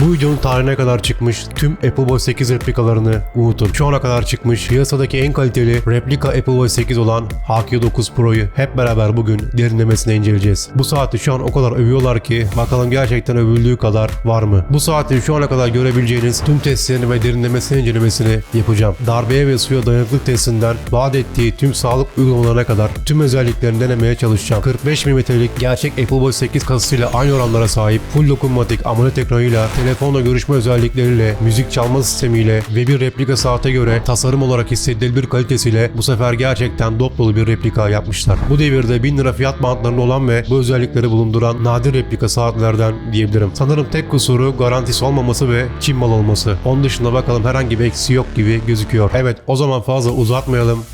Bu videonun tarihine kadar çıkmış tüm Apple Watch 8 replikalarını unutun. Şu ana kadar çıkmış piyasadaki en kaliteli replika Apple Watch 8 olan HQ9 Pro'yu hep beraber bugün derinlemesine inceleyeceğiz. Bu saati şu an o kadar övüyorlar ki bakalım gerçekten övüldüğü kadar var mı? Bu saatin şu ana kadar görebileceğiniz tüm testlerini ve derinlemesine incelemesini yapacağım. Darbeye ve suya dayanıklık testinden vaat ettiği tüm sağlık uygulamalarına kadar tüm özelliklerini denemeye çalışacağım. 45 mm'lik gerçek Apple Watch 8 kasasıyla aynı oranlara sahip full dokunmatik AMOLED ekranıyla, telefonla görüşme özellikleriyle, müzik çalma sistemiyle ve bir replika saate göre tasarım olarak hissedilebilir kalitesiyle bu sefer gerçekten dop dolu bir replika yapmışlar. Bu devirde 1000 lira fiyat bantlarında olan ve bu özellikleri bulunduran nadir replika saatlerden diyebilirim. Sanırım tek kusuru garantisi olmaması ve Çin mal olması. Onun dışında bakalım herhangi bir eksiği yok gibi gözüküyor. Evet o zaman fazla uzatmayalım.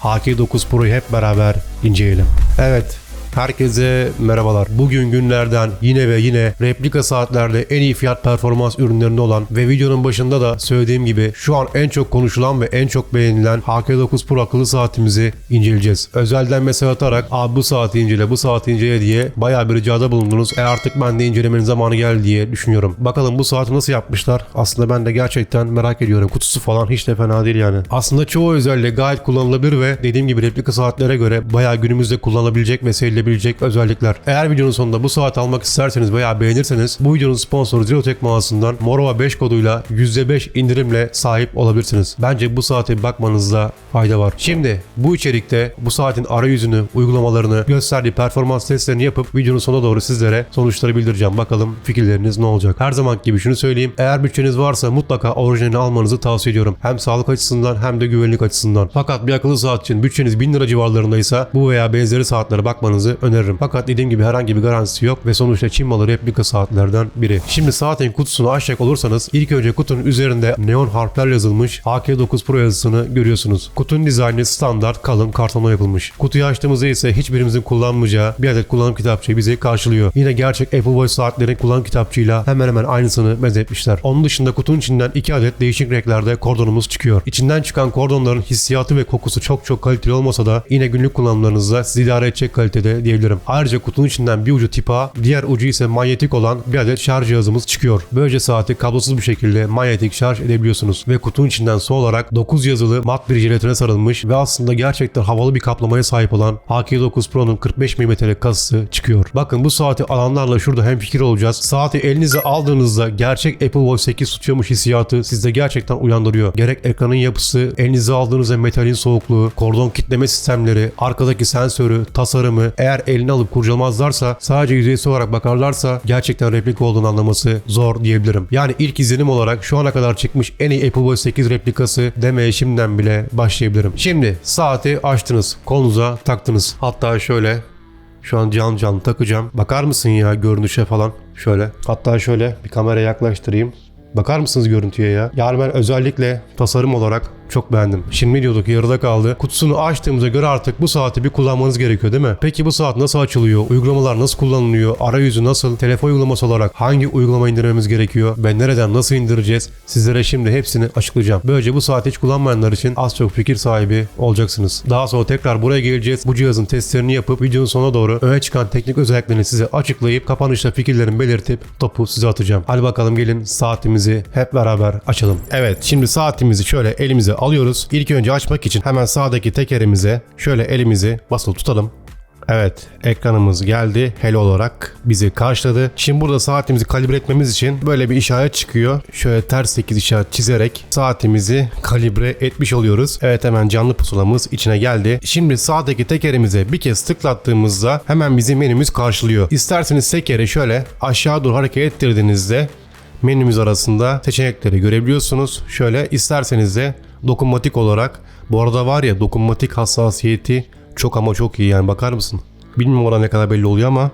HK9 Pro'yu hep beraber inceleyelim. Evet Herkese merhabalar. Bugün günlerden yine ve yine replika saatlerde en iyi fiyat performans ürünlerinde olan ve videonun başında da söylediğim gibi şu an en çok konuşulan ve en çok beğenilen HK9 Pro akıllı saatimizi inceleyeceğiz. Özelden mesaj atarak abi bu saati incele bu saati incele diye bayağı bir ricada bulundunuz. E artık ben de incelemenin zamanı geldi diye düşünüyorum. Bakalım bu saati nasıl yapmışlar? Aslında ben de gerçekten merak ediyorum. Kutusu falan hiç de fena değil yani. Aslında çoğu özelliği gayet kullanılabilir ve dediğim gibi replika saatlere göre bayağı günümüzde kullanılabilecek ve sevilebilecek özellikler. Eğer videonun sonunda bu saati almak isterseniz veya beğenirseniz bu videonun sponsoru Zerotech mağazasından Morova 5 koduyla %5 indirimle sahip olabilirsiniz. Bence bu saate bakmanızda fayda var. Şimdi bu içerikte bu saatin arayüzünü, uygulamalarını, gösterdiği performans testlerini yapıp videonun sonuna doğru sizlere sonuçları bildireceğim. Bakalım fikirleriniz ne olacak? Her zaman gibi şunu söyleyeyim. Eğer bütçeniz varsa mutlaka orijinalini almanızı tavsiye ediyorum. Hem sağlık açısından hem de güvenlik açısından. Fakat bir akıllı saat için bütçeniz 1000 lira civarlarındaysa bu veya benzeri saatlere bakmanızı öneririm. Fakat dediğim gibi herhangi bir garantisi yok ve sonuçta Çin malı replika saatlerden biri. Şimdi saatin kutusunu açacak olursanız ilk önce kutunun üzerinde neon harflerle yazılmış AK9 Pro yazısını görüyorsunuz. Kutunun dizaynı standart kalın kartonla yapılmış. Kutuyu açtığımızda ise hiçbirimizin kullanmayacağı bir adet kullanım kitapçığı bizi karşılıyor. Yine gerçek Apple Watch saatlerin kullanım kitapçığıyla hemen hemen aynısını benzetmişler. Onun dışında kutunun içinden iki adet değişik renklerde kordonumuz çıkıyor. İçinden çıkan kordonların hissiyatı ve kokusu çok çok kaliteli olmasa da yine günlük kullanımlarınızda sizi idare edecek kalitede diyebilirim. Ayrıca kutunun içinden bir ucu tip A, diğer ucu ise manyetik olan bir adet şarj cihazımız çıkıyor. Böylece saati kablosuz bir şekilde manyetik şarj edebiliyorsunuz. Ve kutunun içinden son olarak 9 yazılı mat bir jelatine sarılmış ve aslında gerçekten havalı bir kaplamaya sahip olan HK9 Pro'nun 45 mm'lik kasası çıkıyor. Bakın bu saati alanlarla şurada hem fikir olacağız. Saati elinize aldığınızda gerçek Apple Watch 8 tutuyormuş hissiyatı sizde gerçekten uyandırıyor. Gerek ekranın yapısı, elinize aldığınızda metalin soğukluğu, kordon kitleme sistemleri, arkadaki sensörü, tasarımı eğer eline alıp kurcalamazlarsa sadece yüzeysel olarak bakarlarsa gerçekten replika olduğunu anlaması zor diyebilirim. Yani ilk izlenim olarak şu ana kadar çıkmış en iyi Apple Watch 8 replikası demeye şimdiden bile başlayabilirim. Şimdi saati açtınız, kolunuza taktınız. Hatta şöyle şu an canlı canlı takacağım. Bakar mısın ya görünüşe falan? Şöyle. Hatta şöyle bir kameraya yaklaştırayım. Bakar mısınız görüntüye ya? Yani ben özellikle tasarım olarak çok beğendim. Şimdi diyorduk yarıda kaldı. Kutusunu açtığımıza göre artık bu saati bir kullanmanız gerekiyor değil mi? Peki bu saat nasıl açılıyor? Uygulamalar nasıl kullanılıyor? Arayüzü nasıl? Telefon uygulaması olarak hangi uygulama indirmemiz gerekiyor? Ve nereden nasıl indireceğiz? Sizlere şimdi hepsini açıklayacağım. Böylece bu saati hiç kullanmayanlar için az çok fikir sahibi olacaksınız. Daha sonra tekrar buraya geleceğiz. Bu cihazın testlerini yapıp videonun sonuna doğru öne çıkan teknik özelliklerini size açıklayıp kapanışta fikirlerimi belirtip topu size atacağım. Hadi bakalım gelin saatimizi hep beraber açalım. Evet şimdi saatimizi şöyle elimize alıyoruz. İlk önce açmak için hemen sağdaki tekerimize şöyle elimizi basılı tutalım. Evet ekranımız geldi. Hello olarak bizi karşıladı. Şimdi burada saatimizi kalibre etmemiz için böyle bir işaret çıkıyor. Şöyle ters 8 işaret çizerek saatimizi kalibre etmiş oluyoruz. Evet hemen canlı pusulamız içine geldi. Şimdi sağdaki tekerimize bir kez tıklattığımızda hemen bizim menümüz karşılıyor. İsterseniz tekeri şöyle aşağı doğru hareket ettirdiğinizde menümüz arasında seçenekleri görebiliyorsunuz. Şöyle isterseniz de dokunmatik olarak bu arada var ya dokunmatik hassasiyeti çok ama çok iyi yani bakar mısın? Bilmiyorum orada ne kadar belli oluyor ama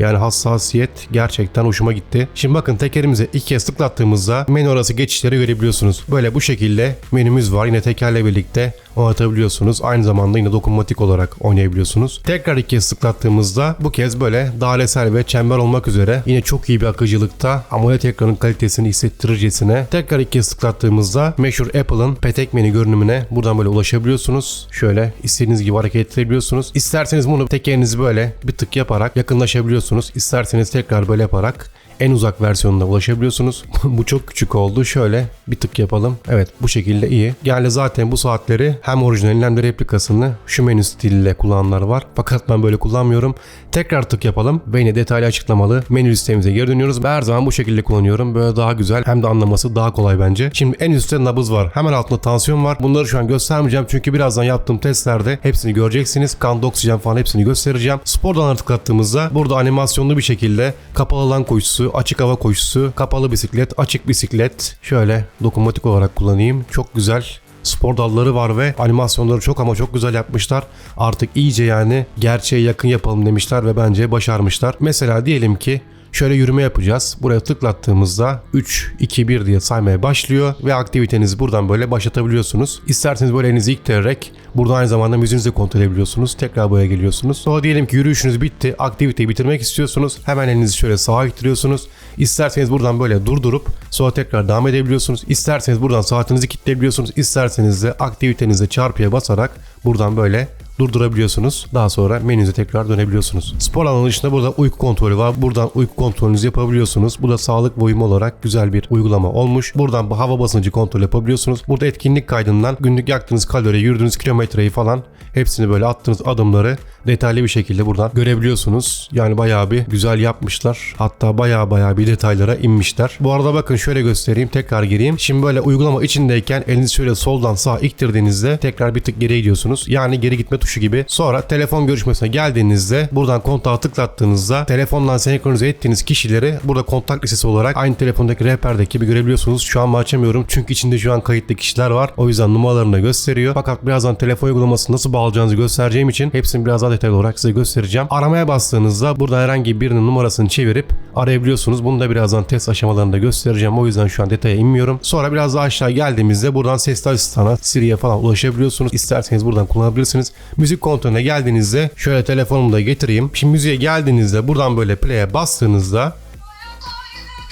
yani hassasiyet gerçekten hoşuma gitti. Şimdi bakın tekerimize iki kez tıklattığımızda menü arası geçişleri görebiliyorsunuz. Böyle bu şekilde menümüz var. Yine tekerle birlikte oynatabiliyorsunuz. Aynı zamanda yine dokunmatik olarak oynayabiliyorsunuz. Tekrar iki kez tıklattığımızda bu kez böyle dairesel ve çember olmak üzere yine çok iyi bir akıcılıkta AMOLED ekranın kalitesini hissettiricesine tekrar iki kez tıklattığımızda meşhur Apple'ın petek menü görünümüne buradan böyle ulaşabiliyorsunuz. Şöyle istediğiniz gibi hareket ettirebiliyorsunuz. İsterseniz bunu tekerinizi böyle bir tık yaparak yakınlaşabiliyorsunuz. İsterseniz tekrar böyle yaparak en uzak versiyonuna ulaşabiliyorsunuz. bu çok küçük oldu. Şöyle bir tık yapalım. Evet bu şekilde iyi. Yani zaten bu saatleri hem orijinalini hem de replikasını şu menü stiliyle kullananlar var. Fakat ben böyle kullanmıyorum. Tekrar tık yapalım. Ve yine detaylı açıklamalı menü listemize geri dönüyoruz. Ve her zaman bu şekilde kullanıyorum. Böyle daha güzel hem de anlaması daha kolay bence. Şimdi en üstte nabız var. Hemen altında tansiyon var. Bunları şu an göstermeyeceğim çünkü birazdan yaptığım testlerde hepsini göreceksiniz. Kan, oksijen falan hepsini göstereceğim. Spor dalına tıklattığımızda burada animasyonlu bir şekilde kapalı alan koşusu, açık hava koşusu, kapalı bisiklet, açık bisiklet. Şöyle dokunmatik olarak kullanayım. Çok güzel spor dalları var ve animasyonları çok ama çok güzel yapmışlar. Artık iyice yani gerçeğe yakın yapalım demişler ve bence başarmışlar. Mesela diyelim ki Şöyle yürüme yapacağız. Buraya tıklattığımızda 3, 2, 1 diye saymaya başlıyor ve aktivitenizi buradan böyle başlatabiliyorsunuz. İsterseniz böyle elinizi iktirerek buradan aynı zamanda müziğinizi kontrol edebiliyorsunuz. Tekrar buraya geliyorsunuz. Sonra diyelim ki yürüyüşünüz bitti. Aktiviteyi bitirmek istiyorsunuz. Hemen elinizi şöyle sağa ittiriyorsunuz. İsterseniz buradan böyle durdurup sonra tekrar devam edebiliyorsunuz. İsterseniz buradan saatinizi kilitleyebiliyorsunuz. İsterseniz de aktivitenize çarpıya basarak buradan böyle durdurabiliyorsunuz. Daha sonra menünüze tekrar dönebiliyorsunuz. Spor alanı dışında burada uyku kontrolü var. Buradan uyku kontrolünüzü yapabiliyorsunuz. Bu da sağlık uyum olarak güzel bir uygulama olmuş. Buradan bu hava basıncı kontrol yapabiliyorsunuz. Burada etkinlik kaydından günlük yaktığınız kalori, yürüdüğünüz kilometreyi falan hepsini böyle attığınız adımları detaylı bir şekilde buradan görebiliyorsunuz. Yani bayağı bir güzel yapmışlar. Hatta bayağı bayağı bir detaylara inmişler. Bu arada bakın şöyle göstereyim. Tekrar gireyim. Şimdi böyle uygulama içindeyken elinizi şöyle soldan sağa iktirdiğinizde tekrar bir tık geri gidiyorsunuz. Yani geri gitme tuşu gibi. Sonra telefon görüşmesine geldiğinizde buradan kontağı tıklattığınızda telefondan senkronize ettiğiniz kişileri burada kontak listesi olarak aynı telefondaki rehberdeki gibi görebiliyorsunuz. Şu an açamıyorum çünkü içinde şu an kayıtlı kişiler var. O yüzden numaralarını da gösteriyor. Fakat birazdan telefon uygulaması nasıl bağlayacağınızı göstereceğim için hepsini biraz detaylı olarak size göstereceğim. Aramaya bastığınızda burada herhangi birinin numarasını çevirip arayabiliyorsunuz. Bunu da birazdan test aşamalarında göstereceğim. O yüzden şu an detaya inmiyorum. Sonra biraz daha aşağı geldiğimizde buradan sesli asistana, Siri'ye falan ulaşabiliyorsunuz. İsterseniz buradan kullanabilirsiniz. Müzik kontrolüne geldiğinizde şöyle telefonumu da getireyim. Şimdi müziğe geldiğinizde buradan böyle play'e bastığınızda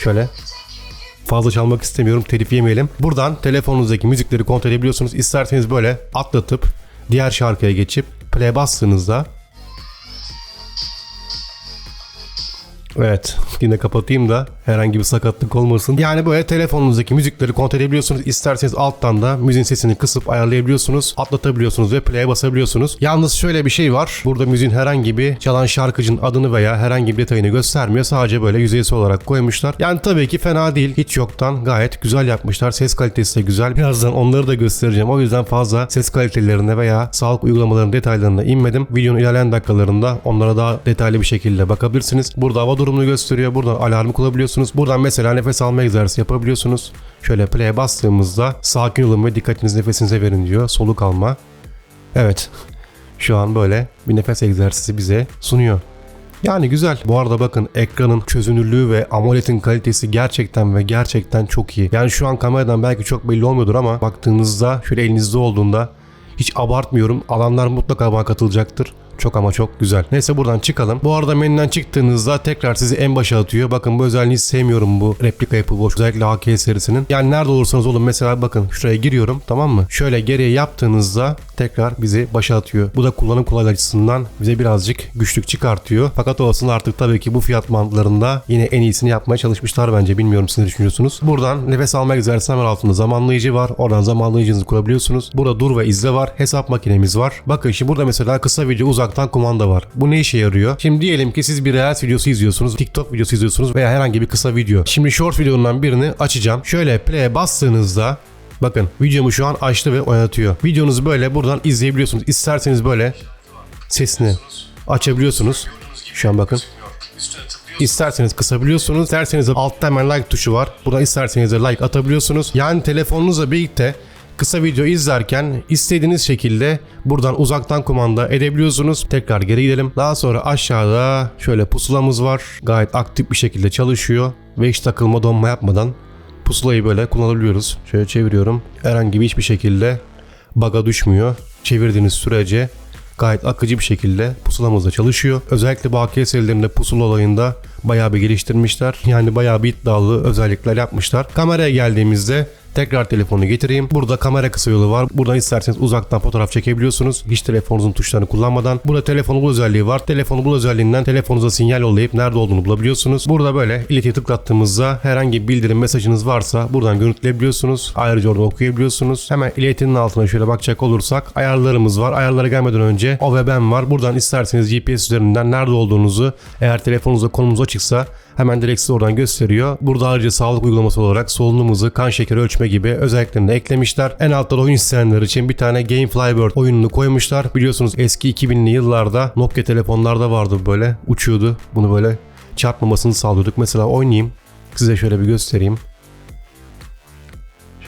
şöyle fazla çalmak istemiyorum telif yemeyelim. Buradan telefonunuzdaki müzikleri kontrol edebiliyorsunuz. İsterseniz böyle atlatıp diğer şarkıya geçip play bastığınızda Evet yine kapatayım da herhangi bir sakatlık olmasın. Yani böyle telefonunuzdaki müzikleri kontrol edebiliyorsunuz. İsterseniz alttan da müziğin sesini kısıp ayarlayabiliyorsunuz. Atlatabiliyorsunuz ve play'e basabiliyorsunuz. Yalnız şöyle bir şey var. Burada müziğin herhangi bir çalan şarkıcının adını veya herhangi bir detayını göstermiyor. Sadece böyle yüzeysel olarak koymuşlar. Yani tabii ki fena değil. Hiç yoktan gayet güzel yapmışlar. Ses kalitesi de güzel. Birazdan onları da göstereceğim. O yüzden fazla ses kalitelerine veya sağlık uygulamalarının detaylarına inmedim. Videonun ilerleyen dakikalarında onlara daha detaylı bir şekilde bakabilirsiniz. Burada hava durumunu gösteriyor. Buradan alarmı kullanabiliyorsunuz. Buradan mesela nefes alma egzersizi yapabiliyorsunuz. Şöyle play'e bastığımızda sakin olun ve dikkatinizi nefesinize verin diyor. Soluk alma. Evet. Şu an böyle bir nefes egzersizi bize sunuyor. Yani güzel. Bu arada bakın ekranın çözünürlüğü ve AMOLED'in kalitesi gerçekten ve gerçekten çok iyi. Yani şu an kameradan belki çok belli olmuyordur ama baktığınızda şöyle elinizde olduğunda hiç abartmıyorum. Alanlar mutlaka bana katılacaktır. Çok ama çok güzel. Neyse buradan çıkalım. Bu arada menüden çıktığınızda tekrar sizi en başa atıyor. Bakın bu özelliği sevmiyorum bu replika Watch. Özellikle AK serisinin. Yani nerede olursanız olun mesela bakın şuraya giriyorum tamam mı? Şöyle geriye yaptığınızda tekrar bizi başa atıyor. Bu da kullanım kolaylığı açısından bize birazcık güçlük çıkartıyor. Fakat olsun artık tabii ki bu fiyat bandlarında yine en iyisini yapmaya çalışmışlar bence. Bilmiyorum siz ne düşünüyorsunuz. Buradan nefes alma egzersizi hemen altında zamanlayıcı var. Oradan zamanlayıcınızı kurabiliyorsunuz. Burada dur ve izle var. Hesap makinemiz var. Bakın şimdi burada mesela kısa video uzaktan kumanda var. Bu ne işe yarıyor? Şimdi diyelim ki siz bir Reels videosu izliyorsunuz, TikTok videosu izliyorsunuz veya herhangi bir kısa video. Şimdi short videonun birini açacağım. Şöyle play'e bastığınızda Bakın videomu şu an açtı ve oynatıyor. Videonuzu böyle buradan izleyebiliyorsunuz. İsterseniz böyle sesini açabiliyorsunuz. Şu an bakın. İsterseniz kısabiliyorsunuz. İsterseniz altta hemen like tuşu var. Buradan isterseniz de like atabiliyorsunuz. Yani telefonunuzla birlikte kısa video izlerken istediğiniz şekilde buradan uzaktan kumanda edebiliyorsunuz. Tekrar geri gidelim. Daha sonra aşağıda şöyle pusulamız var. Gayet aktif bir şekilde çalışıyor ve hiç takılma donma yapmadan pusulayı böyle kullanabiliyoruz. Şöyle çeviriyorum. Herhangi bir hiçbir şekilde baga düşmüyor. Çevirdiğiniz sürece gayet akıcı bir şekilde pusulamız da çalışıyor. Özellikle bu AKS serilerinde pusula olayında bayağı bir geliştirmişler. Yani bayağı bir iddialı özellikler yapmışlar. Kameraya geldiğimizde Tekrar telefonu getireyim. Burada kamera kısa yolu var. Buradan isterseniz uzaktan fotoğraf çekebiliyorsunuz. Hiç telefonunuzun tuşlarını kullanmadan. Burada telefonu bul özelliği var. Telefonu bul özelliğinden telefonunuza sinyal yollayıp nerede olduğunu bulabiliyorsunuz. Burada böyle iletiye tıklattığımızda herhangi bir bildirim mesajınız varsa buradan görüntüleyebiliyorsunuz. Ayrıca orada okuyabiliyorsunuz. Hemen iletinin altına şöyle bakacak olursak ayarlarımız var. Ayarlara gelmeden önce o ve ben var. Buradan isterseniz GPS üzerinden nerede olduğunuzu eğer telefonunuzda konumuz açıksa hemen direkt size oradan gösteriyor. Burada ayrıca sağlık uygulaması olarak solunumuzu, kan şekeri ölçme gibi özelliklerini eklemişler. En altta da oyun isteyenler için bir tane Game Flybird oyununu koymuşlar. Biliyorsunuz eski 2000'li yıllarda Nokia telefonlarda vardı böyle uçuyordu. Bunu böyle çarpmamasını sağlıyorduk. Mesela oynayayım. Size şöyle bir göstereyim.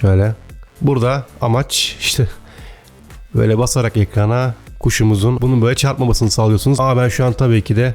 Şöyle. Burada amaç işte böyle basarak ekrana kuşumuzun bunun böyle çarpmamasını sağlıyorsunuz. Ama ben şu an tabii ki de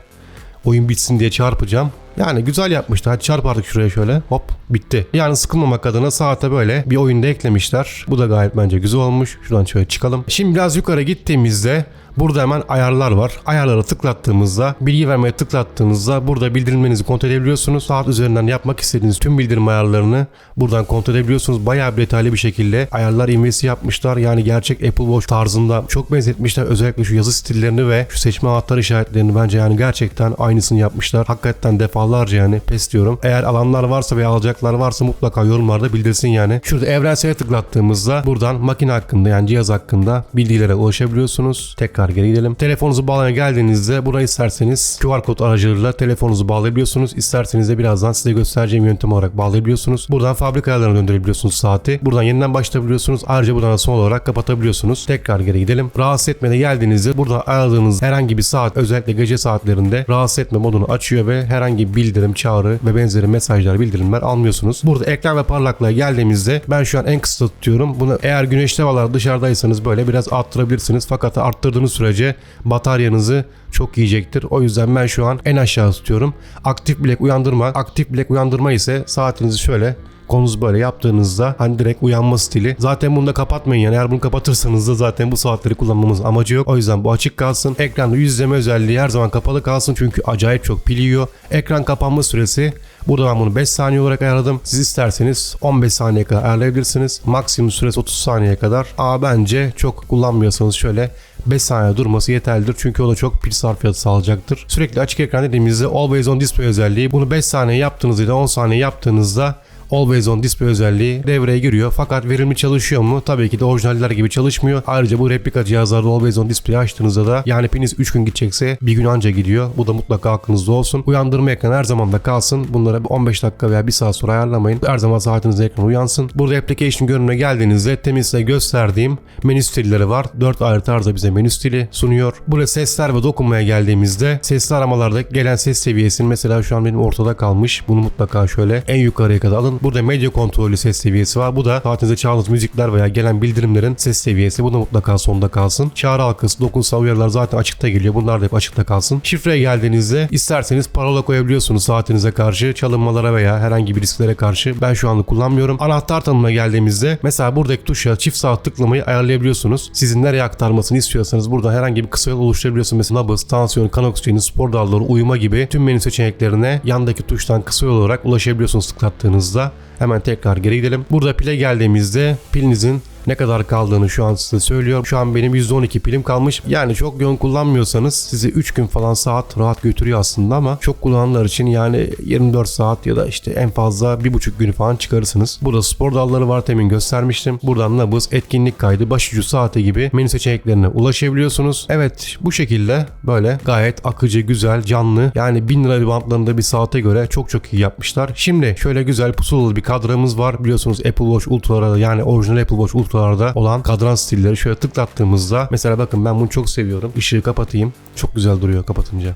oyun bitsin diye çarpacağım. Yani güzel yapmışlar. Hadi çarp artık şuraya şöyle. Hop bitti. Yani sıkılmamak adına saate böyle bir oyunda eklemişler. Bu da gayet bence güzel olmuş. Şuradan şöyle çıkalım. Şimdi biraz yukarı gittiğimizde Burada hemen ayarlar var. Ayarlara tıklattığımızda, bilgi vermeye tıklattığınızda burada bildirimlerinizi kontrol edebiliyorsunuz. Saat üzerinden yapmak istediğiniz tüm bildirim ayarlarını buradan kontrol edebiliyorsunuz. Bayağı bir detaylı bir şekilde ayarlar inmesi yapmışlar. Yani gerçek Apple Watch tarzında çok benzetmişler. Özellikle şu yazı stillerini ve şu seçme anahtar işaretlerini bence yani gerçekten aynısını yapmışlar. Hakikaten defalarca yani pes diyorum. Eğer alanlar varsa veya alacaklar varsa mutlaka yorumlarda bildirsin yani. Şurada evrensele tıklattığımızda buradan makine hakkında yani cihaz hakkında bilgilere ulaşabiliyorsunuz. Tekrar geri gidelim. Telefonunuzu bağlamaya geldiğinizde buraya isterseniz QR kod aracılığıyla telefonunuzu bağlayabiliyorsunuz. İsterseniz de birazdan size göstereceğim yöntem olarak bağlayabiliyorsunuz. Buradan fabrika ayarlarına döndürebiliyorsunuz saati. Buradan yeniden başlatabiliyorsunuz. Ayrıca buradan da son olarak kapatabiliyorsunuz. Tekrar geri gidelim. Rahatsız etmede geldiğinizde burada ayarladığınız herhangi bir saat özellikle gece saatlerinde rahatsız etme modunu açıyor ve herhangi bir bildirim, çağrı ve benzeri mesajlar, bildirimler almıyorsunuz. Burada ekran ve parlaklığa geldiğimizde ben şu an en kısa tutuyorum. Bunu eğer güneşli havalar dışarıdaysanız böyle biraz arttırabilirsiniz. Fakat arttırdığınız sürece bataryanızı çok yiyecektir. O yüzden ben şu an en aşağı tutuyorum. Aktif bilek uyandırma. Aktif bilek uyandırma ise saatinizi şöyle konunuzu böyle yaptığınızda hani direkt uyanma stili. Zaten bunu da kapatmayın yani eğer bunu kapatırsanız da zaten bu saatleri kullanmamız amacı yok. O yüzden bu açık kalsın. Ekranda yüz izleme özelliği her zaman kapalı kalsın çünkü acayip çok pil yiyor. Ekran kapanma süresi Burada ben bunu 5 saniye olarak ayarladım. Siz isterseniz 15 saniye kadar ayarlayabilirsiniz. Maksimum süresi 30 saniye kadar. Ama bence çok kullanmıyorsanız şöyle 5 saniye durması yeterlidir. Çünkü o da çok pil sarfiyatı sağlayacaktır. Sürekli açık ekran dediğimizde Always On Display özelliği. Bunu 5 saniye yaptığınızda 10 saniye yaptığınızda Always on display özelliği devreye giriyor. Fakat verimli çalışıyor mu? Tabii ki de orijinaller gibi çalışmıyor. Ayrıca bu replika cihazlarda Always on display açtığınızda da yani piniz 3 gün gidecekse bir gün anca gidiyor. Bu da mutlaka aklınızda olsun. Uyandırma ekranı her zaman da kalsın. Bunlara 15 dakika veya 1 saat sonra ayarlamayın. Her zaman saatinizde ekran uyansın. Burada application görünümüne geldiğinizde temin size gösterdiğim menü stilleri var. 4 ayrı tarzda bize menü stili sunuyor. Burada sesler ve dokunmaya geldiğimizde sesli aramalarda gelen ses seviyesini mesela şu an benim ortada kalmış. Bunu mutlaka şöyle en yukarıya kadar alın. Burada medya kontrollü ses seviyesi var. Bu da saatinize çaldığınız müzikler veya gelen bildirimlerin ses seviyesi. Bu da mutlaka sonda kalsın. Çağrı halkası, dokunsal uyarılar zaten açıkta geliyor. Bunlar da hep açıkta kalsın. Şifreye geldiğinizde isterseniz parola koyabiliyorsunuz saatinize karşı, çalınmalara veya herhangi bir risklere karşı. Ben şu anda kullanmıyorum. Anahtar tanımına geldiğimizde mesela buradaki tuşa çift sağ tıklamayı ayarlayabiliyorsunuz. Sizin nereye aktarmasını istiyorsanız burada herhangi bir kısa yol oluşturabiliyorsunuz. Mesela nabız, tansiyon, kan oksijeni, spor dalları, uyuma gibi tüm menü seçeneklerine yandaki tuştan kısa yol olarak ulaşabiliyorsunuz tıklattığınızda. Hemen tekrar geri gidelim. Burada pile geldiğimizde pilinizin ne kadar kaldığını şu an size söylüyor. Şu an benim %12 pilim kalmış. Yani çok yoğun kullanmıyorsanız sizi 3 gün falan saat rahat götürüyor aslında ama çok kullananlar için yani 24 saat ya da işte en fazla 1,5 günü falan çıkarırsınız. Burada spor dalları var temin göstermiştim. Buradan nabız, etkinlik kaydı, başucu saati gibi menü seçeneklerine ulaşabiliyorsunuz. Evet bu şekilde böyle gayet akıcı, güzel, canlı yani 1000 lira bantlarında bir saate göre çok çok iyi yapmışlar. Şimdi şöyle güzel pusulalı bir kadramız var. Biliyorsunuz Apple Watch Ultra'larda yani orijinal Apple Watch Ultra kutularda olan kadran stilleri şöyle tıklattığımızda mesela bakın ben bunu çok seviyorum. Işığı kapatayım. Çok güzel duruyor kapatınca.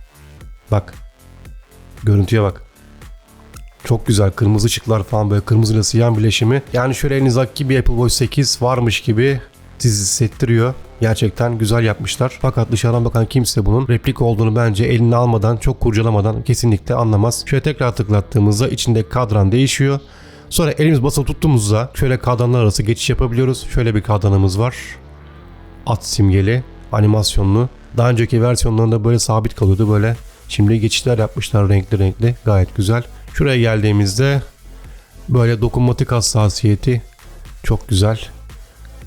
Bak. Görüntüye bak. Çok güzel kırmızı ışıklar falan böyle kırmızı ile siyah bileşimi. Yani şöyle elinizdeki bir Apple Watch 8 varmış gibi sizi hissettiriyor. Gerçekten güzel yapmışlar. Fakat dışarıdan bakan kimse bunun replika olduğunu bence eline almadan, çok kurcalamadan kesinlikle anlamaz. Şöyle tekrar tıklattığımızda içindeki kadran değişiyor. Sonra elimiz basılı tuttuğumuzda şöyle kadranlar arası geçiş yapabiliyoruz. Şöyle bir kadranımız var. At simgeli, animasyonlu. Daha önceki versiyonlarında böyle sabit kalıyordu böyle. Şimdi geçişler yapmışlar renkli renkli. Gayet güzel. Şuraya geldiğimizde böyle dokunmatik hassasiyeti Çok güzel.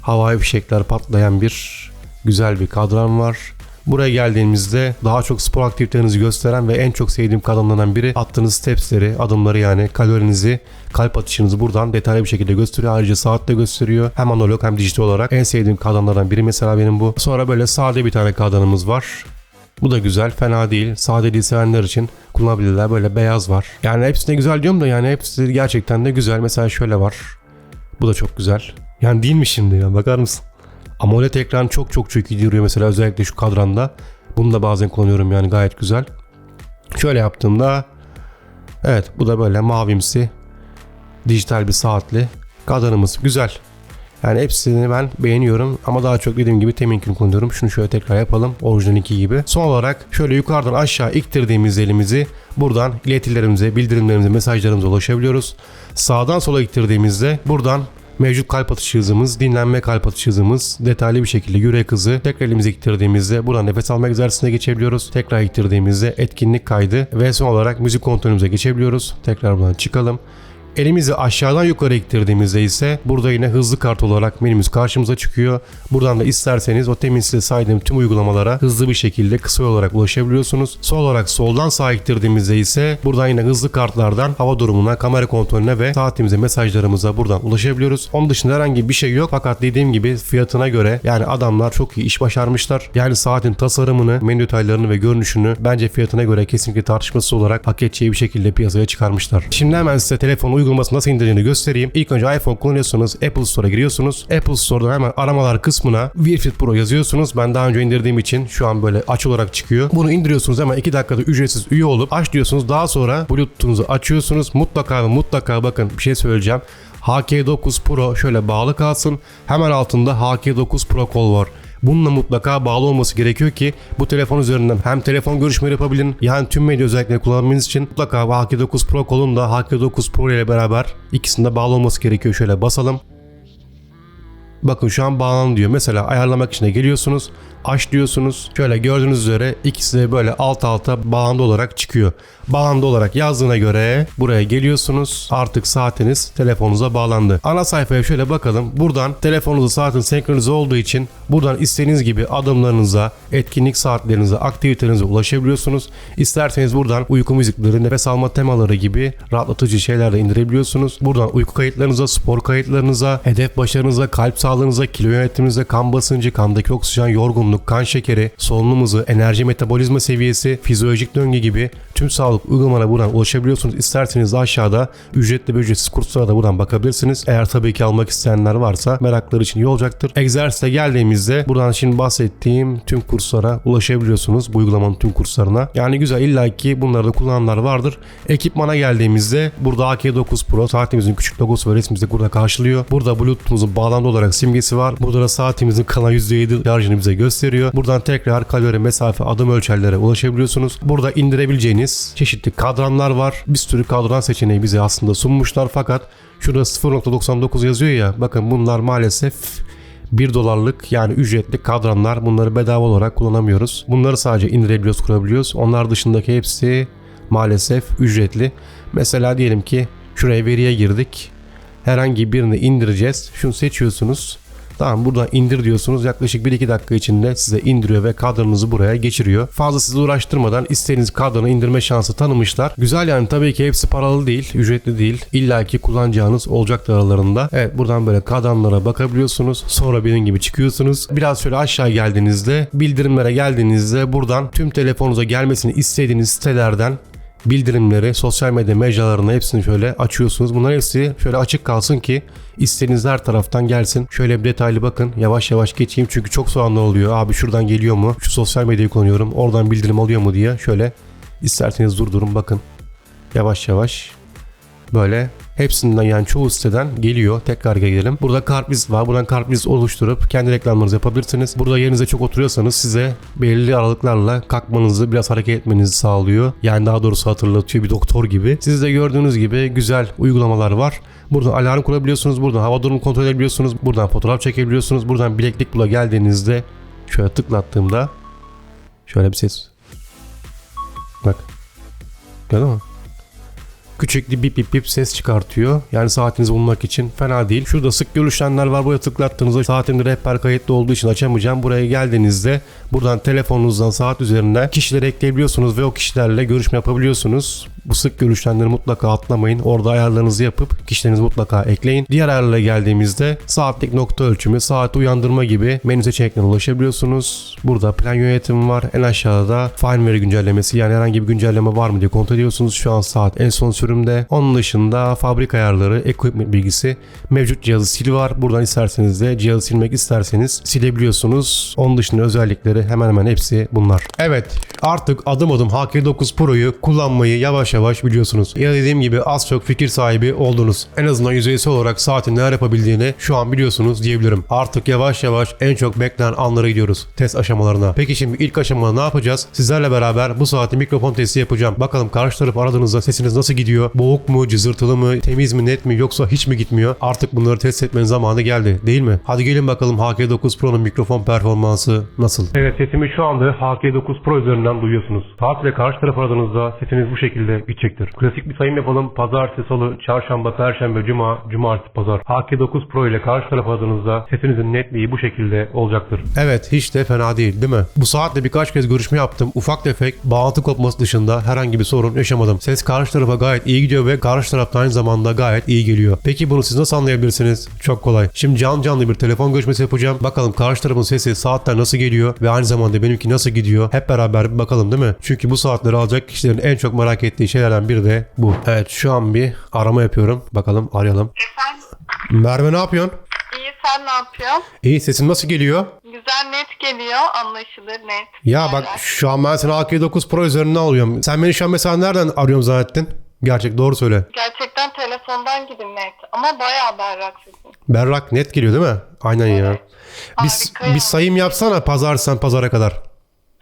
Havai fişekler patlayan bir güzel bir kadran var. Buraya geldiğimizde daha çok spor aktivitelerinizi gösteren ve en çok sevdiğim kadınlardan biri attığınız stepsleri, adımları yani kalorinizi, kalp atışınızı buradan detaylı bir şekilde gösteriyor. Ayrıca saat de gösteriyor. Hem analog hem dijital olarak. En sevdiğim kadınlardan biri mesela benim bu. Sonra böyle sade bir tane kadranımız var. Bu da güzel, fena değil. Sadeliği sevenler için kullanabilirler. Böyle beyaz var. Yani hepsine güzel diyorum da yani hepsi gerçekten de güzel. Mesela şöyle var. Bu da çok güzel. Yani değil mi şimdi ya bakar mısın? AMOLED ekran çok çok çok iyi duruyor mesela özellikle şu kadranda. Bunu da bazen kullanıyorum yani gayet güzel. Şöyle yaptığımda evet bu da böyle mavimsi dijital bir saatli kadranımız güzel. Yani hepsini ben beğeniyorum ama daha çok dediğim gibi teminkini kullanıyorum. Şunu şöyle tekrar yapalım. Orijinal gibi. Son olarak şöyle yukarıdan aşağı iktirdiğimiz elimizi buradan iletilerimize, bildirimlerimize, mesajlarımıza ulaşabiliyoruz. Sağdan sola iktirdiğimizde buradan mevcut kalp atış hızımız, dinlenme kalp atış hızımız, detaylı bir şekilde yürek hızı, tekrar elimizi iktirdiğimizde buradan nefes alma egzersizine geçebiliyoruz. Tekrar iktirdiğimizde etkinlik kaydı ve son olarak müzik kontrolümüze geçebiliyoruz. Tekrar buradan çıkalım. Elimizi aşağıdan yukarı iktirdiğimizde ise burada yine hızlı kart olarak menümüz karşımıza çıkıyor. Buradan da isterseniz o temin size saydığım tüm uygulamalara hızlı bir şekilde kısa olarak ulaşabiliyorsunuz. Sol olarak soldan sağa iktirdiğimizde ise buradan yine hızlı kartlardan hava durumuna, kamera kontrolüne ve saatimize, mesajlarımıza buradan ulaşabiliyoruz. Onun dışında herhangi bir şey yok. Fakat dediğim gibi fiyatına göre yani adamlar çok iyi iş başarmışlar. Yani saatin tasarımını, menü detaylarını ve görünüşünü bence fiyatına göre kesinlikle tartışmasız olarak hak edeceği bir şekilde piyasaya çıkarmışlar. Şimdi hemen size telefon uygulaması nasıl indireceğini göstereyim. İlk önce iPhone kullanıyorsunuz. Apple Store'a giriyorsunuz. Apple Store'da hemen aramalar kısmına Wearfit Pro yazıyorsunuz. Ben daha önce indirdiğim için şu an böyle aç olarak çıkıyor. Bunu indiriyorsunuz hemen 2 dakikada ücretsiz üye olup aç diyorsunuz. Daha sonra Bluetooth'unuzu açıyorsunuz. Mutlaka ve mutlaka bakın bir şey söyleyeceğim. HK9 Pro şöyle bağlı kalsın. Hemen altında HK9 Pro kol var. Bununla mutlaka bağlı olması gerekiyor ki bu telefon üzerinden hem telefon görüşmeleri yapabilin yani tüm medya özellikleri kullanmanız için mutlaka HK9 Pro kolun da HK9 Pro ile beraber ikisinde bağlı olması gerekiyor. Şöyle basalım. Bakın şu an bağlan diyor. Mesela ayarlamak için de geliyorsunuz. Aç diyorsunuz. Şöyle gördüğünüz üzere ikisi de böyle alt alta bağlandı olarak çıkıyor. Bağlandı olarak yazdığına göre buraya geliyorsunuz. Artık saatiniz telefonunuza bağlandı. Ana sayfaya şöyle bakalım. Buradan telefonunuzun saatin senkronize olduğu için buradan istediğiniz gibi adımlarınıza, etkinlik saatlerinize, aktivitelerinize ulaşabiliyorsunuz. İsterseniz buradan uyku müzikleri, nefes alma temaları gibi rahatlatıcı şeyler de indirebiliyorsunuz. Buradan uyku kayıtlarınıza, spor kayıtlarınıza, hedef başarınıza, kalp sağlığınıza, kilo yönetiminize, kan basıncı, kandaki oksijen, yorgunluk, kan şekeri, solunum hızı, enerji metabolizma seviyesi, fizyolojik döngü gibi tüm sağlık uygulamalarına buradan ulaşabiliyorsunuz. İsterseniz aşağıda ücretli ve ücretsiz kurslara da buradan bakabilirsiniz. Eğer tabii ki almak isteyenler varsa merakları için iyi olacaktır. Egzersize geldiğimizde buradan şimdi bahsettiğim tüm kurslara ulaşabiliyorsunuz. Bu uygulamanın tüm kurslarına. Yani güzel illa ki bunları da kullananlar vardır. Ekipmana geldiğimizde burada AK9 Pro saatimizin küçük logosu ve resmimizi burada karşılıyor. Burada Bluetooth'umuzun bağlantılı olarak simgesi var. Burada da saatimizin kalan %7 şarjını bize gösteriyor. Buradan tekrar kalori, mesafe, adım ölçerlere ulaşabiliyorsunuz. Burada indirebileceğiniz çeşitli kadranlar var. Bir sürü kadran seçeneği bize aslında sunmuşlar fakat şurada 0.99 yazıyor ya bakın bunlar maalesef 1 dolarlık yani ücretli kadranlar bunları bedava olarak kullanamıyoruz. Bunları sadece indirebiliyoruz kurabiliyoruz. Onlar dışındaki hepsi maalesef ücretli. Mesela diyelim ki şuraya veriye girdik. Herhangi birini indireceğiz. Şunu seçiyorsunuz. Tamam buradan indir diyorsunuz. Yaklaşık 1-2 dakika içinde size indiriyor ve kadranınızı buraya geçiriyor. Fazla sizi uğraştırmadan istediğiniz kadranı indirme şansı tanımışlar. Güzel yani tabii ki hepsi paralı değil, ücretli değil. İlla ki kullanacağınız olacaktır aralarında. Evet buradan böyle kadranlara bakabiliyorsunuz. Sonra benim gibi çıkıyorsunuz. Biraz şöyle aşağı geldiğinizde bildirimlere geldiğinizde buradan tüm telefonunuza gelmesini istediğiniz sitelerden bildirimleri, sosyal medya mecralarını hepsini şöyle açıyorsunuz. Bunlar hepsi şöyle açık kalsın ki istediğiniz her taraftan gelsin. Şöyle bir detaylı bakın. Yavaş yavaş geçeyim çünkü çok soğanlı oluyor. Abi şuradan geliyor mu? Şu sosyal medyayı kullanıyorum. Oradan bildirim alıyor mu diye. Şöyle isterseniz durdurun bakın. Yavaş yavaş böyle hepsinden yani çoğu siteden geliyor. Tekrar gelelim. Burada kartviz var. Buradan kartviz oluşturup kendi reklamlarınızı yapabilirsiniz. Burada yerinize çok oturuyorsanız size belirli aralıklarla kalkmanızı biraz hareket etmenizi sağlıyor. Yani daha doğrusu hatırlatıyor bir doktor gibi. Siz de gördüğünüz gibi güzel uygulamalar var. Buradan alarm kurabiliyorsunuz. Buradan hava durumu kontrol edebiliyorsunuz. Buradan fotoğraf çekebiliyorsunuz. Buradan bileklik bula geldiğinizde şöyle tıklattığımda şöyle bir ses. Bak. Gördün mü? Küçük bip bip bip ses çıkartıyor. Yani saatinizi bulmak için fena değil. Şurada sık görüşenler var. Buraya tıklattığınızda saatimde rehber kayıtlı olduğu için açamayacağım. Buraya geldiğinizde buradan telefonunuzdan saat üzerinde kişileri ekleyebiliyorsunuz ve o kişilerle görüşme yapabiliyorsunuz. Bu sık görüşenleri mutlaka atlamayın. Orada ayarlarınızı yapıp kişilerinizi mutlaka ekleyin. Diğer ayarlara geldiğimizde saatlik nokta ölçümü, saat uyandırma gibi menü seçeneklerine ulaşabiliyorsunuz. Burada plan yönetimi var. En aşağıda firmware güncellemesi yani herhangi bir güncelleme var mı diye kontrol ediyorsunuz. Şu an saat en son sürümde. Onun dışında fabrika ayarları, equipment bilgisi, mevcut cihazı sil var. Buradan isterseniz de cihazı silmek isterseniz silebiliyorsunuz. Onun dışında özellikleri hemen hemen hepsi bunlar. Evet artık adım adım HK9 Pro'yu kullanmayı yavaş yavaş biliyorsunuz. Ya dediğim gibi az çok fikir sahibi oldunuz. En azından yüzeysel olarak saatin neler yapabildiğini şu an biliyorsunuz diyebilirim. Artık yavaş yavaş en çok beklenen anlara gidiyoruz. Test aşamalarına. Peki şimdi ilk aşamada ne yapacağız? Sizlerle beraber bu saati mikrofon testi yapacağım. Bakalım karşı taraf aradığınızda sesiniz nasıl gidiyor? Boğuk mu, cızırtılı mı, temiz mi, net mi yoksa hiç mi gitmiyor? Artık bunları test etmenin zamanı geldi değil mi? Hadi gelin bakalım HK9 Pro'nun mikrofon performansı nasıl? Evet sesimi şu anda HK9 Pro üzerinden duyuyorsunuz. Saat ile karşı taraf aradığınızda sesiniz bu şekilde gidecektir. Klasik bir sayım yapalım. Pazartesi, salı, çarşamba, perşembe, cuma, cumartesi, pazar. HK9 Pro ile karşı taraf aradığınızda sesinizin netliği bu şekilde olacaktır. Evet hiç de fena değil değil mi? Bu saatle birkaç kez görüşme yaptım. Ufak tefek bağlantı kopması dışında herhangi bir sorun yaşamadım. Ses karşı tarafa gayet iyi gidiyor ve karşı tarafta aynı zamanda gayet iyi geliyor. Peki bunu siz nasıl anlayabilirsiniz? Çok kolay. Şimdi can canlı bir telefon görüşmesi yapacağım. Bakalım karşı tarafın sesi saatten nasıl geliyor ve aynı zamanda benimki nasıl gidiyor? Hep beraber bakalım değil mi? Çünkü bu saatleri alacak kişilerin en çok merak ettiği şeylerden biri de bu. Evet şu an bir arama yapıyorum. Bakalım arayalım. Efendim? Merve ne yapıyorsun? İyi sen ne yapıyorsun? İyi sesin nasıl geliyor? Güzel net geliyor. Anlaşılır net. Ya bak Güzel. şu an ben seni AK9 Pro üzerinden alıyorum. Sen beni şu an mesela nereden arıyorsun zannettin? Gerçek doğru söyle. Gerçekten telefondan gidin net. Ama bayağı berrak sesin. Berrak net geliyor değil mi? Aynen ya. Bir, Harika ya. bir sayım yapsana pazarsan pazara kadar.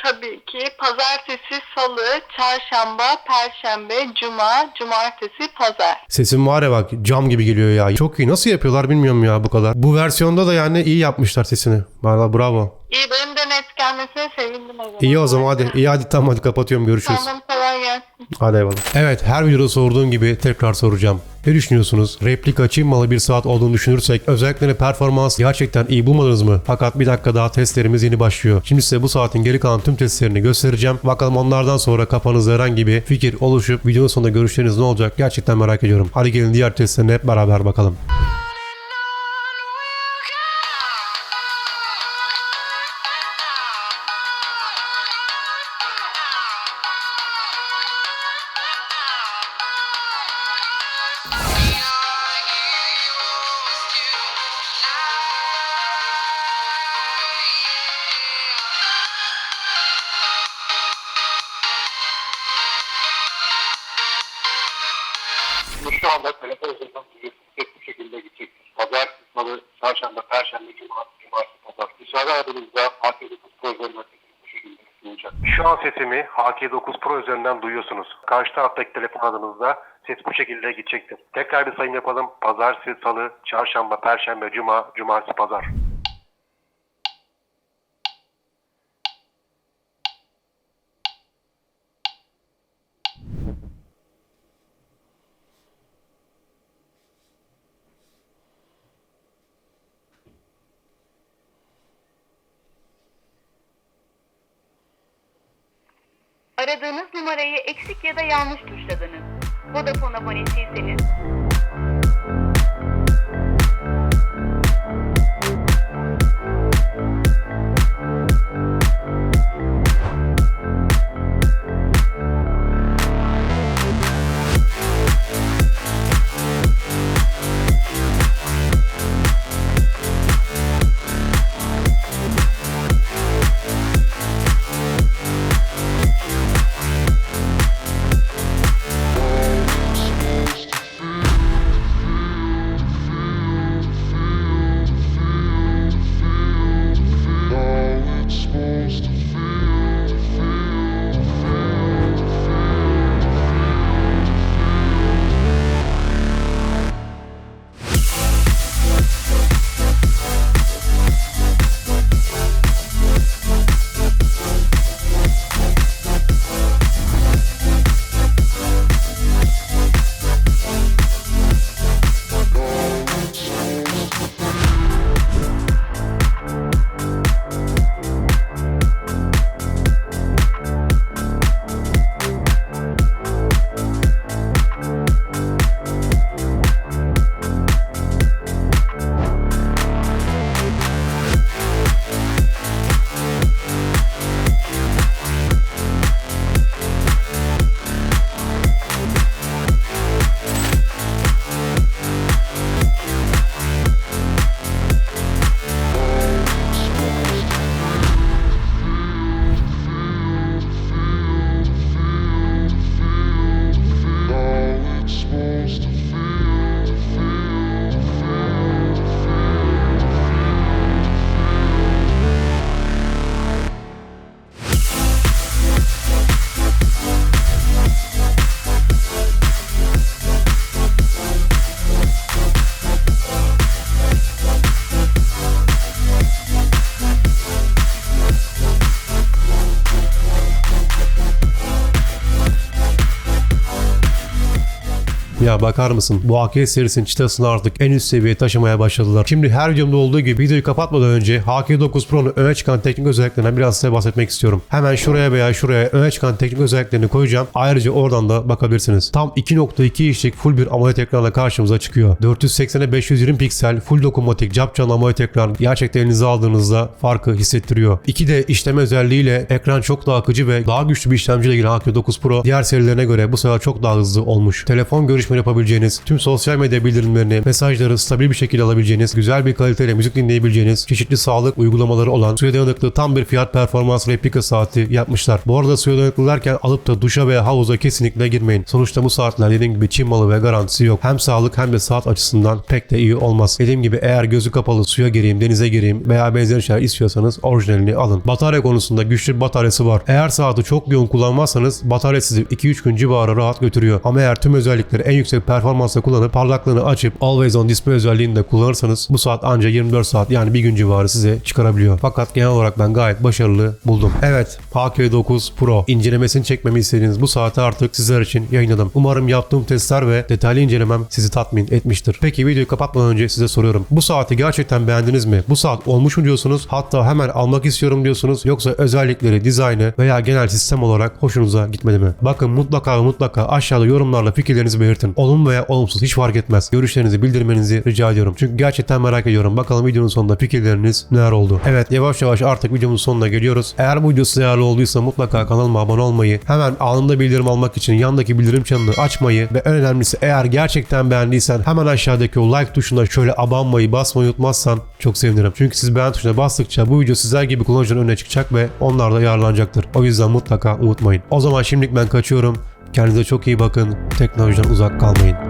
Tabii ki pazartesi, salı, çarşamba, perşembe, cuma, cumartesi, pazar. Sesim var ya bak cam gibi geliyor ya. Çok iyi. Nasıl yapıyorlar bilmiyorum ya bu kadar. Bu versiyonda da yani iyi yapmışlar sesini. Valla bravo. İyi benim de net gelmesine sevindim o zaman. İyi o zaman hadi. İyi hadi tamam hadi kapatıyorum görüşürüz. Tamam kolay gelsin. Hadi eyvallah. Evet her videoda sorduğum gibi tekrar soracağım. Ne düşünüyorsunuz? Replika Çin malı bir saat olduğunu düşünürsek özellikle performans gerçekten iyi bulmadınız mı? Fakat bir dakika daha testlerimiz yeni başlıyor. Şimdi size bu saatin geri kalan tüm testlerini göstereceğim. Bakalım onlardan sonra kafanızda herhangi bir fikir oluşup videonun sonunda görüşleriniz ne olacak? Gerçekten merak ediyorum. Hadi gelin diğer testlerine hep beraber bakalım. Aradığınızda AK9 Pro üzerinden. Şu an sesimi HK9 Pro üzerinden duyuyorsunuz. Karşı taraftaki telefon adınızda ses bu şekilde gidecektir. Tekrar bir sayım yapalım. Pazartesi, salı, çarşamba, perşembe, cuma, cumartesi, pazar. Bakar mısın? Bu AK serisinin çıtasını artık en üst seviyeye taşımaya başladılar. Şimdi her videomda olduğu gibi videoyu kapatmadan önce HK9 Pro'nun öne çıkan teknik özelliklerinden biraz size bahsetmek istiyorum. Hemen şuraya veya şuraya öne çıkan teknik özelliklerini koyacağım. Ayrıca oradan da bakabilirsiniz. Tam 2.2 inçlik full bir AMOLED ekranla karşımıza çıkıyor. 480'e 520 piksel full dokunmatik capcan AMOLED ekran gerçekten elinize aldığınızda farkı hissettiriyor. İki de işleme özelliğiyle ekran çok daha akıcı ve daha güçlü bir işlemciyle gelen HK9 Pro diğer serilerine göre bu sefer çok daha hızlı olmuş. Telefon görüşme yapabileceğiniz, tüm sosyal medya bildirimlerini, mesajları stabil bir şekilde alabileceğiniz, güzel bir kaliteyle müzik dinleyebileceğiniz, çeşitli sağlık uygulamaları olan suya dayanıklı tam bir fiyat performans replika saati yapmışlar. Bu arada suya dayanıklı derken alıp da duşa veya havuza kesinlikle girmeyin. Sonuçta bu saatler dediğim gibi Çin malı ve garantisi yok. Hem sağlık hem de saat açısından pek de iyi olmaz. Dediğim gibi eğer gözü kapalı suya gireyim, denize gireyim veya benzer şeyler istiyorsanız orijinalini alın. Batarya konusunda güçlü bir bataryası var. Eğer saati çok yoğun kullanmazsanız batarya sizi 2-3 gün civarı rahat götürüyor. Ama eğer tüm özellikleri en yüksek performansla kullanıp parlaklığını açıp Always On Display özelliğini de kullanırsanız bu saat anca 24 saat yani bir gün civarı size çıkarabiliyor. Fakat genel olarak ben gayet başarılı buldum. Evet HK9 Pro incelemesini çekmemi istediğiniz bu saati artık sizler için yayınladım. Umarım yaptığım testler ve detaylı incelemem sizi tatmin etmiştir. Peki videoyu kapatmadan önce size soruyorum. Bu saati gerçekten beğendiniz mi? Bu saat olmuş mu diyorsunuz? Hatta hemen almak istiyorum diyorsunuz. Yoksa özellikleri, dizaynı veya genel sistem olarak hoşunuza gitmedi mi? Bakın mutlaka ve mutlaka aşağıda yorumlarla fikirlerinizi belirtin. Olumlu veya olumsuz hiç fark etmez. Görüşlerinizi bildirmenizi rica ediyorum. Çünkü gerçekten merak ediyorum. Bakalım videonun sonunda fikirleriniz neler oldu? Evet yavaş yavaş artık videomuzun sonuna geliyoruz. Eğer bu video size yararlı olduysa mutlaka kanalıma abone olmayı, hemen anında bildirim almak için yandaki bildirim çanını açmayı ve en önemlisi eğer gerçekten beğendiysen hemen aşağıdaki o like tuşuna şöyle abanmayı basmayı unutmazsan çok sevinirim. Çünkü siz beğen tuşuna bastıkça bu video sizler gibi kullanıcıların önüne çıkacak ve onlar da yararlanacaktır. O yüzden mutlaka unutmayın. O zaman şimdilik ben kaçıyorum. Kendinize çok iyi bakın. Teknolojiden uzak kalmayın.